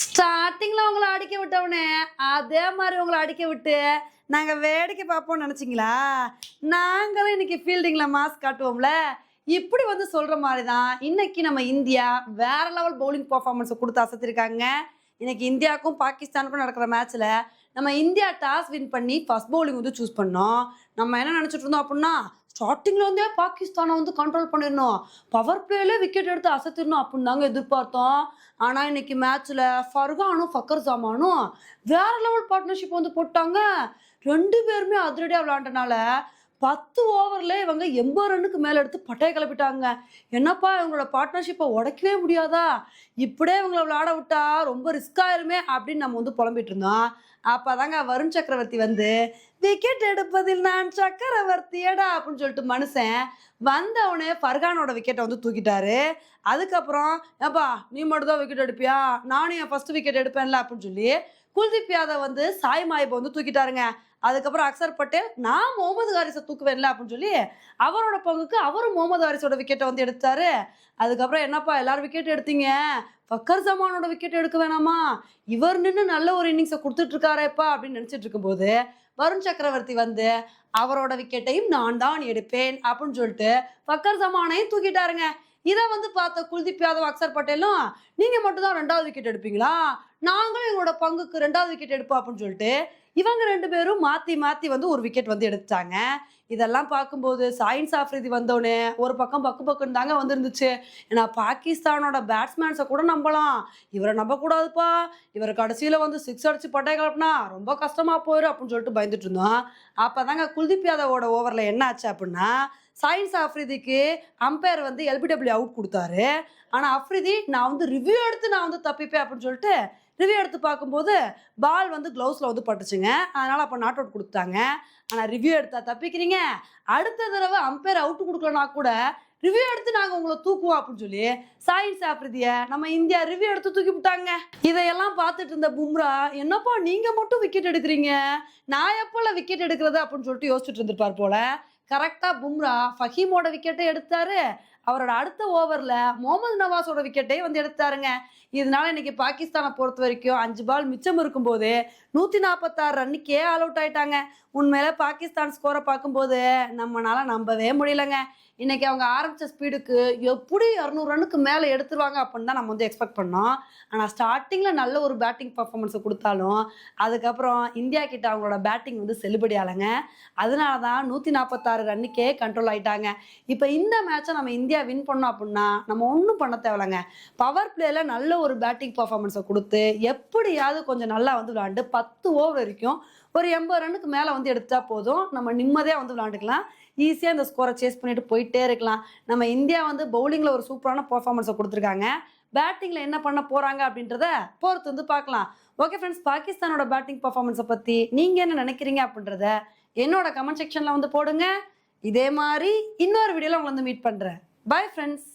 ஸ்டார்டிங்ல உங்களை அடிக்க விட்டவனே அதே மாதிரி உங்களை அடிக்க விட்டு நாங்க வேடிக்கை பார்ப்போம்னு நினைச்சிங்களா? நாங்களும் இன்னைக்கு ஃபீல்டிங்ல மாஸ்க் காட்டுவோம்ல? இப்படி வந்து சொல்ற மாதிரி தான் இன்னைக்கு நம்ம இந்தியா வேற லெவல் பவுலிங் பர்ஃபார்மன்ஸ் கொடுத்து அசத்திருக்காங்க. இன்னைக்கு இந்தியாவுக்கும் பாகிஸ்தானுக்கும் நடக்கிற மேட்ச்ல நம்ம இந்தியா டாஸ் வின் பண்ணி ஃபர்ஸ்ட் பவுலிங் வந்து சூஸ் பண்ணோம். நம்ம என்ன நினச்சிட்டு இருந்தோம் அப்படின்னா ஸ்டார்டிங்ல இருந்தே பாகிஸ்தானை வந்து கண்ட்ரோல் பண்ணிடணும். பவர் பிளேல விக்கெட் எடுத்து அசத்திடணும் அப்படின்னு தாங்க எதிர்பார்த்தோம். ஆனா இன்னைக்கு மேட்ச்ல ஃபர்கானும் ஃபக்கர் ஜாமானும் வேற லெவல் பார்ட்னர்ஷிப் வந்து போட்டாங்க. ரெண்டு பேருமே அதிரடியாக விளையாண்டனால பத்து ஓவரில் இவங்க எண்பது ரன்னுக்கு மேலே எடுத்து பட்டையை கிளப்பிட்டாங்க. என்னப்பா இவங்களோட பார்ட்னர்ஷிப்பை உடைக்கவே முடியாதா? இப்படியே இவங்களை விளையாட விட்டா ரொம்ப ரிஸ்க் ஆயிருமே அப்படின்னு நம்ம வந்து புலம்பிட்டு இருந்தோம். அப்பதாங்க வருண் சக்கரவர்த்தி வந்து விக்கெட் எடுப்பதில் நான் சக்கரவர்த்தியடா அப்படின்னு சொல்லிட்டு மனுஷன் வந்தவனே ஃபர்கானோட விக்கெட்டை வந்து தூக்கிட்டாரு. அதுக்கப்புறம் ஏப்பா நீ மட்டும்தான் விக்கெட் எடுப்பியா? நானும் என் ஃபஸ்ட்டு விக்கெட் எடுப்பேன்ல அப்படின்னு சொல்லி குல்தீப் யாதவ் வந்து சாய் மாயப்பை வந்து தூக்கிட்டாருங்க. அதுக்கப்புறம் அக்சர் பட்டேல் நான் முகமது ஹாரிஸை தூக்குவேன்ல அப்படின்னு சொல்லி அவரோட பங்குக்கு அவரும் முகமது ஹாரிஸோட விக்கெட்டை வந்து எடுத்தாரு. அதுக்கப்புறம் என்னப்பா எல்லாரும் விக்கெட் எடுத்தீங்க? ஃபக்கர் ஜமானோட விக்கெட் எடுக்க வேணாமா? இவர் நின்று நல்ல ஒரு இன்னிங்ஸை கொடுத்துட்ருக்காரேப்பா அப்படின்னு நினச்சிட்டு இருக்கும்போது வருண் சக்கரவர்த்தி வந்து அவரோட விக்கெட்டையும் நான் தான் எடுப்பேன் அப்படின்னு சொல்லிட்டு ஃபக்கர் ஜமானையும் தூக்கிட்டாருங்க. இதை வந்து பார்த்த குல்தீப் யாதவ் அக்சர் பட்டேலும் நீங்கள் மட்டும்தான் ரெண்டாவது விக்கெட் எடுப்பீங்களா? நாங்களும் எங்களோட பங்குக்கு ரெண்டாவது விக்கெட் எடுப்போம் அப்படின்னு சொல்லிட்டு இவங்க ரெண்டு பேரும் மாற்றி மாற்றி வந்து ஒரு விக்கெட் வந்து எடுத்தாங்க இதெல்லாம் பார்க்கும்போது சாயின்ஸ் ஆஃப்ரிதி வந்தோடனே ஒரு பக்கம் பக்கு பக்கம் தாங்க வந்துருந்துச்சு. ஏன்னா பாகிஸ்தானோட பேட்ஸ்மேன்ஸை கூட நம்பலாம். இவரை நம்பக்கூடாதுப்பா. இவர் கடைசியில் வந்து சிக்ஸ் அடிச்சு பட்டை கிளப்புனா ரொம்ப கஷ்டமாக போயிடும் அப்படின்னு சொல்லிட்டு பயந்துட்டு இருந்தோம். அப்போதாங்க குல்தீப் யாதவோட ஓவரில் என்ன ஆச்சு அப்படின்னா சாயின்ஸ் ஆஃப்ரிதிக்கு அம்பையர் வந்து எல்பிடபிள்யூ அவுட் கொடுத்தாரு. ஆனால் அஃப்ரிதி நான் வந்து ரிவ்யூ எடுத்து நான் வந்து தப்பிப்பேன் அப்படின்னு சொல்லிட்டு ரிவ்யூ எடுத்து பார்க்கும்போது பால் வந்து க்ளவுஸில் வந்து பட்டுச்சுங்க. அதனால் அப்போ நாட் அவுட் கொடுத்தாங்க ஆனால் ரிவ்யூ எடுத்தா தப்பிக்கிறீங்க. அடுத்த தடவை அம்பையர் அவுட் கொடுக்கலனா கூட ரிவ்யூ எடுத்து நாங்கள் உங்களை தூக்குவோம் அப்படின்னு சொல்லி சாயின்ஸ் ஆஃப்ரிதியை நம்ம இந்தியா ரிவ்யூ எடுத்து தூக்கி விட்டாங்க. இதையெல்லாம் பார்த்துட்டு இருந்த பும்ரா என்னப்பா நீங்கள் மட்டும் விக்கெட் எடுக்கிறீங்க? நான் எப்போல விக்கெட் எடுக்கிறது? அப்படின்னு சொல்லிட்டு யோசிச்சுட்டு இருந்திருப்பார் போல. கரெக்டாக பும்ரா ஃபஹீமோட விக்கெட்டை எடுத்தாரு. அவரோட அடுத்த ஓவரில் முகமது நவாஸோட விக்கெட்டே வந்து எடுத்தாருங்க. இதனால இன்னைக்கு பாகிஸ்தானை பொறுத்த வரைக்கும் அஞ்சு பால் மிச்சம் இருக்கும்போது நூற்றி நாற்பத்தாறு ரன்னுக்கே ஆல் அவுட் ஆயிட்டாங்க. உண்மையில பாகிஸ்தான் ஸ்கோரை பார்க்கும்போது நம்மளால நம்பவே முடியலங்க. இன்னைக்கு அவங்க ஆரம்பித்த ஸ்பீடுக்கு எப்படி இரநூறு ரன்னுக்கு மேலே எடுத்துருவாங்க அப்படின்னு தான் நம்ம வந்து எக்ஸ்பெக்ட் பண்ணோம். ஆனால் ஸ்டார்டிங்கில் நல்ல ஒரு பேட்டிங் பர்ஃபார்மன்ஸை கொடுத்தாலும் அதுக்கப்புறம் இந்தியா கிட்ட அவங்களோட பேட்டிங் வந்து செல்லுபடி ஆகலைங்க. அதனால தான் நூற்றி நாற்பத்தாறு ரன்னுக்கே கண்ட்ரோல் ஆயிட்டாங்க. இப்போ இந்த மேட்சை நம்ம இந்தியா வின் பண்ணோம் அப்படின்னா நம்ம ஒன்றும் பண்ண தேவையில்லைங்க. பவர் பிளேயில் நல்ல ஒரு பேட்டிங் பர்ஃபார்மன்ஸை கொடுத்து எப்படியாவது கொஞ்சம் நல்லா வந்து விளாண்டு பத்து ஓவர் வரைக்கும் ஒரு எண்பது ரன்னுக்கு மேலே வந்து எடுத்தா போதும். நம்ம நிம்மதியாக வந்து விளாண்டுக்கலாம் ஈஸியாக இந்த ஸ்கோரை சேஸ் பண்ணிட்டு போயிட்டே இருக்கலாம். நம்ம இந்தியா வந்து பவுலிங்கில் ஒரு சூப்பரான பர்ஃபார்மன்ஸை கொடுத்துருக்காங்க. பேட்டிங்கில் என்ன பண்ண போகிறாங்க அப்படின்றத பொறுத்து வந்து பார்க்கலாம். ஓகே ஃப்ரெண்ட்ஸ் பாகிஸ்தானோட பேட்டிங் பர்ஃபார்மன்ஸை பற்றி நீங்கள் என்ன நினைக்கிறீங்க அப்படின்றத என்னோட கமெண்ட் செக்ஷனில் வந்து போடுங்க. இதே மாதிரி இன்னொரு வீடியோவில் உங்களை வந்து மீட் பண்ணுறேன் பை ஃப்ரெண்ட்ஸ்